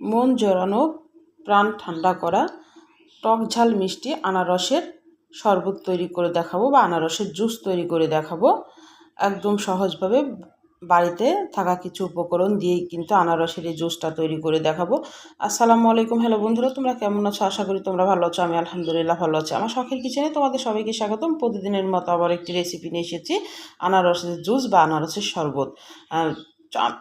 মন জোরানো, প্রাণ ঠান্ডা করা, টক ঝাল মিষ্টি, আনারসের শরবত তৈরি করে দেখাবো বা আনারসের জুস তৈরি করে দেখাবো। একদম সহজভাবে বাড়িতে থাকা কিছু উপকরণ দিয়েই কিন্তু আনারসের এই জুসটা তৈরি করে দেখাবো। আসসালামু আলাইকুম। হ্যালো বন্ধুরা, তোমরা কেমন আছো? আশা করি তোমরা ভালো আছো। আমি আলহামদুলিল্লাহ ভালো আছি। আমার শখের কিচেনে তোমাদের সবাইকে স্বাগতম। প্রতিদিনের মতো আবার একটি রেসিপি নিয়ে এসেছি, আনারসের জুস বা আনারসের শরবত।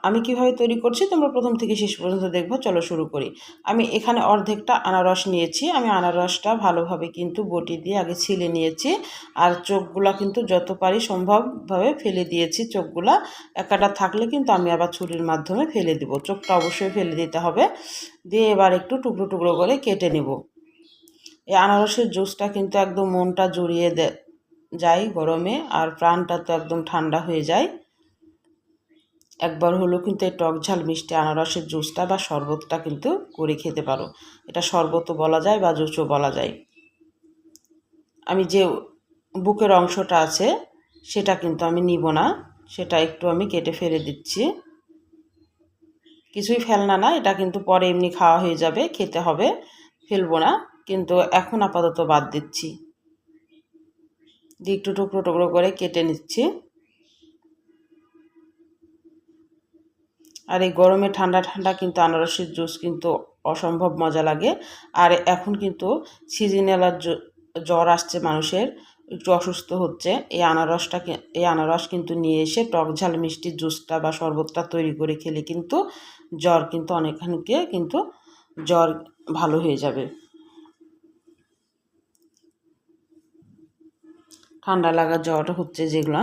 আমি কীভাবে তৈরি করছি? তোমরা প্রথম থেকে শেষ পর্যন্ত দেখব, চলো শুরু করি। আমি এখানে অর্ধেকটা আনারস নিয়েছি। আমি আনারসটা ভালোভাবে কিন্তু বটি দিয়ে আগে ছিলে নিয়েছি। আর চোখগুলা কিন্তু যত পারি সম্ভবভাবে ফেলে দিয়েছি চোখগুলা। একাটা থাকলে কিন্তু আমি আবার ছুরির মাধ্যমে ফেলে দিব। চোখটা অবশ্যই ফেলে দিতে হবে। দিয়ে এবার একটু টুকরো টুকরো করে কেটে নেব। এই আনারসের জুসটা কিন্তু একদম মনটা জড়িয়ে যায় গরমে, আর প্রাণটা তো একদম ঠান্ডা হয়ে যায়। একবার হলো কিন্তু এই টক ঝাল, মিষ্টি আনারসের জুসটা বা শরবতটা কিন্তু করে খেতে পারো। এটা শরবতও বলা যায় বা জুসও বলা যায়। আমি যে বুকের অংশটা আছে, সেটা কিন্তু আমি নিব না। সেটা একটু আমি কেটে ফেলে দিচ্ছি। কিছুই ফেলনা না, এটা কিন্তু পরে এমনি খাওয়া হয়ে যাবে, খেতে হবে, ফেলব না। কিন্তু এখন আপাতত বাদ দিচ্ছি। দিয়ে একটু টুকরো টুকরো করে কেটে নিচ্ছি। আর এই গরমে ঠান্ডা ঠান্ডা কিন্তু আনারসের জুস কিন্তু অসম্ভব মজা লাগে। আর এখন কিন্তু সিজনাল জ্বর আসছে মানুষের, একটু অসুস্থ হচ্ছে, এই আনারসটা এই আনারস কিন্তু নিয়ে এসে টক ঝাল মিষ্টি জুসটা বা শরবতটা তৈরি করে খেলে কিন্তু জ্বর কিন্তু অনেকখানকে কিন্তু জ্বর ভালো হয়ে যাবে। ঠান্ডা লাগা জ্বর হচ্ছে যেগুলো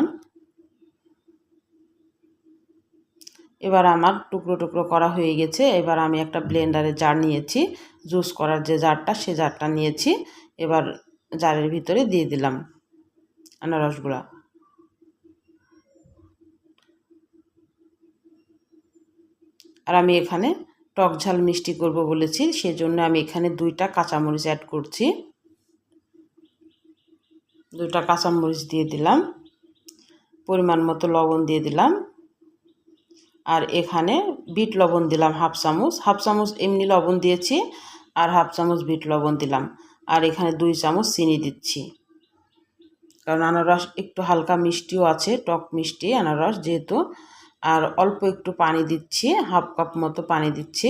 এবার আমার টুকরো টুকরো করা হয়ে গেছে। এবার আমি একটা ব্লেন্ডারে জার নিয়েছি। জুস করার যে জারটা সে জারটা নিয়েছি। এবার জারের ভিতরে দিয়ে দিলাম আনারসগুলা আর আমি এখানে টক ঝাল মিষ্টি করব বলেছি, সেজন্য আমি এখানে দুইটা কাঁচামরিচ অ্যাড করছি। দুইটা কাঁচামরিচ দিয়ে দিলাম। পরিমাণ মতো লবণ দিয়ে দিলাম। আর এখানে বিট লবণ দিলাম হাফ চামচ। হাফ চামচ এমনি লবণ দিয়েছি আর হাফ চামচ বিট লবণ দিলাম। আর এখানে দুই চামচ চিনি দিচ্ছি। কারণ আনারস একটু হালকা মিষ্টিও আছে, টক মিষ্টি আনারস যেহেতু। আর অল্প একটু পানি দিচ্ছি, হাফ কাপ মতো পানি দিচ্ছি।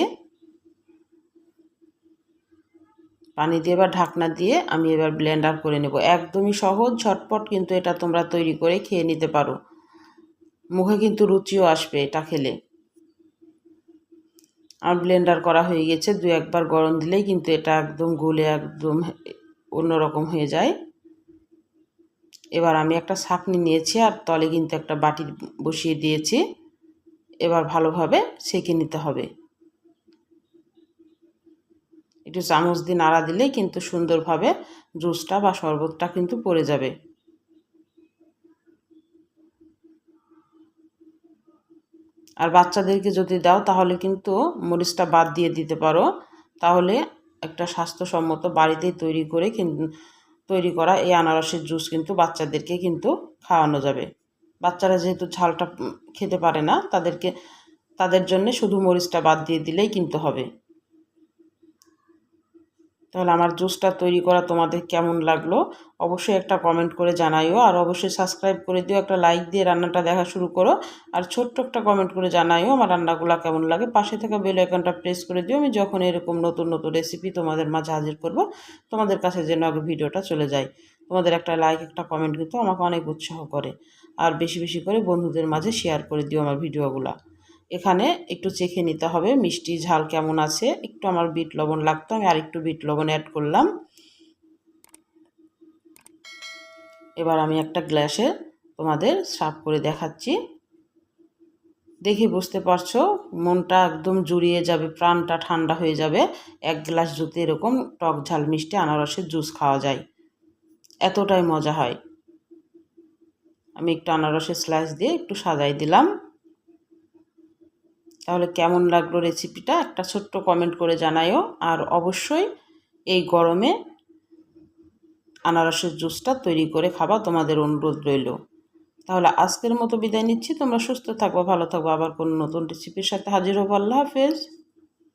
পানি দিয়ে এবার ঢাকনা দিয়ে আমি এবার ব্লেন্ডার করে নেব। একদমই সহজ, ঝটপট, কিন্তু এটা তোমরা তৈরি করে খেয়ে নিতে পারো। মুখে কিন্তু রুচিও আসবে এটা খেলে। আর ব্লেন্ডার করা হয়ে গেছে, দু একবার গরম দিলেই কিন্তু এটা একদম গলে একদম অন্যরকম হয়ে যায়। এবার আমি একটা ছাঁকনি নিয়েছি আর তলে কিন্তু একটা বাটি বসিয়ে দিয়েছি। এবার ভালোভাবে সেঁকে নিতে হবে। একটু চামচ দিয়ে নাড়া দিলেই কিন্তু সুন্দরভাবে জুসটা বা শরবতটা কিন্তু পড়ে যাবে। আর বাচ্চাদেরকে যদি দাও, তাহলে কিন্তু মরিচটা বাদ দিয়ে দিতে পারো। তাহলে একটা স্বাস্থ্যসম্মত বাড়িতেই তৈরি করে তৈরি করা এই আনারসের জুস কিন্তু বাচ্চাদেরকে কিন্তু খাওয়ানো যাবে। বাচ্চারা যেহেতু ঝালটা খেতে পারে না, তাদেরকে তাদের জন্য শুধু মরিচটা বাদ দিয়ে দিলেই কিন্তু হবে। তাহলে আমার জুসটা তৈরি করা তোমাদের কেমন লাগল? অবশ্যই একটা কমেন্ট করে জানাইও। আর অবশ্যই সাবস্ক্রাইব করে দিও, একটা লাইক দিয়ে রান্নাটা দেখা শুরু করো। আর ছোট্ট একটা কমেন্ট করে জানাইও আমার রান্নাগুলো কেমন লাগে। পাশে থাকা বেল আইকনটা প্রেস করে দিও। আমি যখন এরকম নতুন নতুন রেসিপি তোমাদের মাঝে হাজির করব, তোমাদের কাছে যেন আগে ভিডিওটা চলে যায়। তোমাদের একটা লাইক একটা কমেন্ট কিন্তু আমাকে অনেক উৎসাহ করে। আর বেশি বেশি করে বন্ধুদের মাঝে শেয়ার করে দিও আমার ভিডিওগুলো। এখানে একটু চেখে নিতে হবে, মিষ্টি ঝাল কেমন আছে। একটু আমার বিট লবণ লাগতো, আমি আরেকটু বিট লবণ অ্যাড করলাম। এবার আমি একটা গ্লাসে তোমাদের সাফ করে দেখাচ্ছি। দেখে বুঝতে পারছ, মনটা একদম জুড়িয়ে যাবে, প্রাণটা ঠান্ডা হয়ে যাবে। এক গ্লাস জুতে এরকম টক ঝাল, মিষ্টি, আনারসের জুস খাওয়া যায়। এতটাই মজা হয়। আমি একটু আনারসের স্লাইস দিয়ে একটু সাজাই দিলাম। তাহলে কেমন লাগল রেসিপিটা একটা ছোট্ট কমেন্ট করে জানাইও আর অবশ্যই এই গরমে আনারসের জুসটা তৈরি করে খাবা, তোমাদের অনুরোধ রইল। তাহলে আজকের মতো বিদায় নিচ্ছি। তোমরা সুস্থ থাকব, ভালো থাকব। আবার কোনো নতুন রেসিপির সাথে হাজির হব। আল্লাহ হাফেজ।